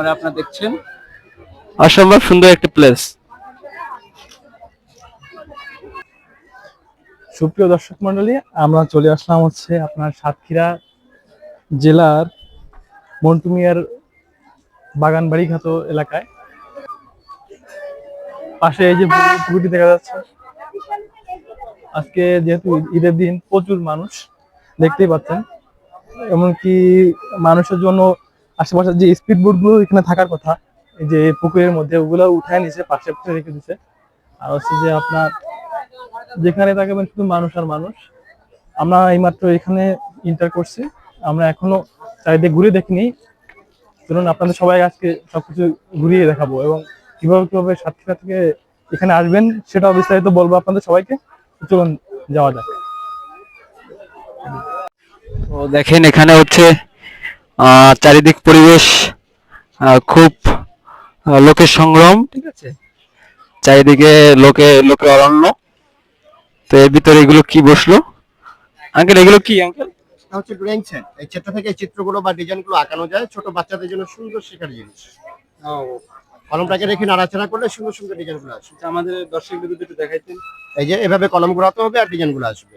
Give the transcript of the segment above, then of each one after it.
আপনারা আপনারা দেখছেন। অসম্ভব সুন্দর একটা প্লেস সুপ্রিয় দর্শক মন্ডলী আমরা চলে আসলাম হচ্ছে আপনার সাতক্ষীরা জেলার মন্টুমিয়ার বাগানবাড়ি খাত এলাকায়। পাশে এই যে পুকুর- পুকুরটি দেখা যাচ্ছে। আজকে যেহেতু ঈদের দিন প্রচুর মানুষ দেখতেই পাচ্ছেন এমনকি মানুষের জন্য আশেপাশে যে স্পিড বোটগুলো এখানে থাকার কথা, এই যে পুকুরের মধ্যে, ওগুলো উঠায় নিচে পাশে পাশে রেখে দিছে আর হচ্ছে যে আপনার, যেখানে তাকাবেন শুধু মানুষ আর মানুষ। আমরা এইমাত্র এখানে ইন্টার করছি। আমরা এখনও চারিদিকে ঘুরে দেখিনি। চলুন আপনাদের সবাই আজকে সবকিছু ঘুরিয়ে দেখাবো এবং কীভাবে কীভাবে সাতক্ষীরা থেকে এখানে আসবেন সেটা বিস্তারিত বলব আপনাদের সবাইকে। চলুন যাওয়া যাক। তো দেখেন, এখানে হচ্ছে চারিদিক পরিবেশ খুব লোকের সংগ্রাম। ঠিক আছে। চারিদিকে লোকে লোকে অরণ্য। তো এর ভিতরে এগুলো কি বসল? আঙ্কেল এগুলো কি আঙ্কেল? হচ্ছে ড্রয়িং সেট এই সেটটা থেকে চিত্রগুলো বা ডিজাইনগুলো আঁকানো যায় ছোট বাচ্চাদের জন্য সুন্দর শেখার জিনিস। কলমটাকে রেখে নাড়াচাড়া করলে সুন্দর সুন্দর ডিজাইনগুলো আসবে। আচ্ছা, আমাদের দর্শকদের একটু দেখাইতেন। এই যে এভাবে কলম ঘোরাতে হবে আর ডিজাইনগুলো আসবে।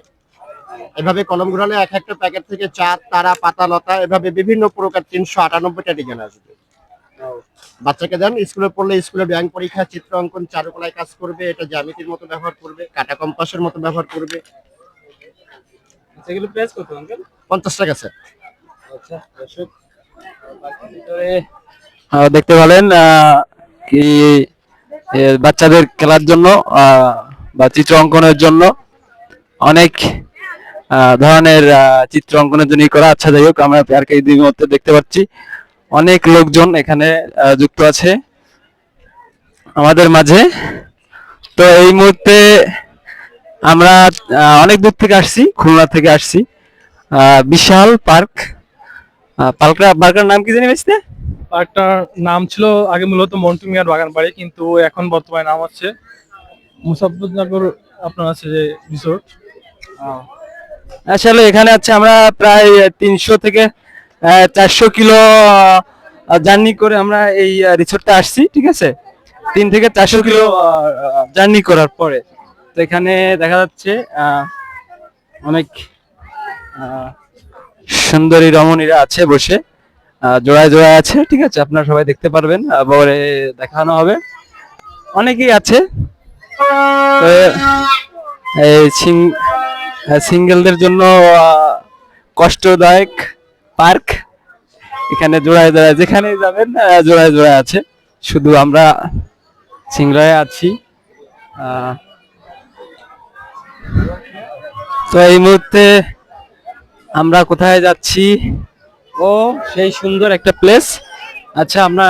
এভাবে কলম ঘোরালে এক একটা প্যাকেট থেকে চার তারা পাতা লতা এভাবে বিভিন্ন প্রকার তিনশো আটানব্বইটা ডিজাইন আসবে। বাচ্চাকে দেন স্কুলে পড়লে স্কুলে ব্যাংক পরীক্ষা চিত্র অঙ্কন চারুকলায় কাজ করবে এটা জ্যামিতির মতো ব্যবহার করবে কাটা কম্পাসের মতো ব্যবহার করবে। আচ্ছা, প্রাইস কত আঙ্কেল পঞ্চাশ টাকা স্যার আচ্ছা দর্শক দেখতে পেলেন আহ, কি বাচ্চাদের খেলার জন্য বা চিত্র অঙ্কনের জন্য অনেক ধরনের চিত্র অঙ্কনের জন্য করা। আচ্ছা যাই হোক আমরা আর কি মধ্যে দেখতে পাচ্ছি। অনেক লোকজন এখানে যুক্ত আছে আমাদের মাঝে। তো এই মুহূর্তে আমরা অনেক দূর থেকে আসছি খুলনা থেকে আসছি। বিশাল পার্ক। পার্কটা পার্কের নাম কি জানি বেসতে পার্কটার নাম ছিল আগে মূলত মন্টুমিয়ার বাগান বাড়ি কিন্তু এখন বর্তমানে নাম হচ্ছে মুসাফরনগর আপনার আছে যে রিসোর্ট আসলে এখানে আছে আমরা প্রায় তিনশো থেকে চারশো কিলো জার্নি করে আমরা এই রিসোর্টটা আসছি, ঠিক আছে? তিন থেকে চারশো কিলো জার্নি করার পরে। তো এখানে দেখা যাচ্ছে অনেক সুন্দরী রমণীরা আছে বসে জোড়ায় জোড়ায় আছে, ঠিক আছে? আপনারা সবাই দেখতে পারবেন পরে দেখানো হবে। অনেকেই আছে। এই সিঙ্গেলদের জন্য কষ্টদায়ক পার্ক এখানে জোড়ায় জোড়ায় যেখানে যাবেন জোড়ায় জোড়ায় আছে। শুধু আমরা সিংড়ায় আছি। তো এই মুহূর্তে আমরা কোথায় যাচ্ছি? ও, সেই সুন্দর একটা প্লেস আচ্ছা আমরা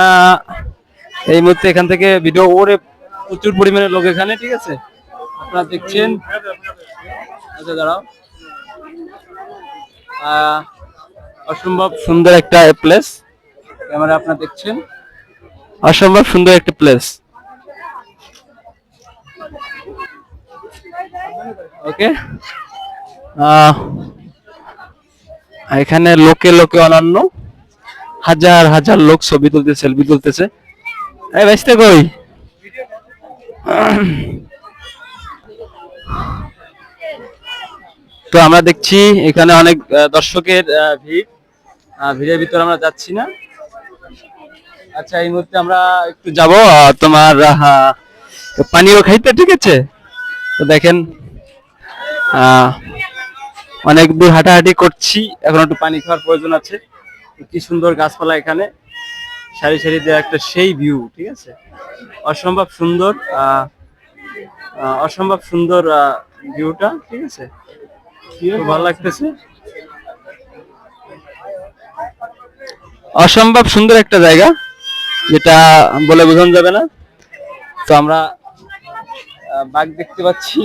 এই মুহূর্তে এখান থেকে ভিডিও ওরে প্রচুর পরিমাণে লোক এখানে, ঠিক আছে? আপনারা দেখছেন। আচ্ছা দাঁড়াও। অসম্ভব সুন্দর একটা প্লেস ক্যামেরা আপনারা দেখছেন? অসম্ভব সুন্দর একটা প্লেস ওকে এখানে লোকে লোকে অনন্য। হাজার হাজার লোক ছবি তুলতেছে সেলফি তুলতেছে। এই ব্যস্ত কই? তো আমরা দেখছি এখানে অনেক দর্শকের ভিড়। ভিড়ের ভিতরে আমরা যাচ্ছি না। আচ্ছা এই মুহূর্তে আমরা একটু যাব তোমার পানিও খাইতে, ঠিক আছে? তো দেখেন অনেক দূর হাঁটাহাঁটি করছি। এখন একটু পানি খাওয়ার প্রয়োজন আছে। কি সুন্দর গাছপালা এখানে। সারি সারি দেওয়া একটা সেই ভিউ ঠিক আছে? অসম্ভব সুন্দর অসম্ভব সুন্দর ভিউটা ঠিক আছে? ভালো লাগতেছে। অসম্ভব সুন্দর একটা জায়গা, যেটা বলে বোঝানো যাবে না। তো আমরা বাঘ দেখতে পাচ্ছি।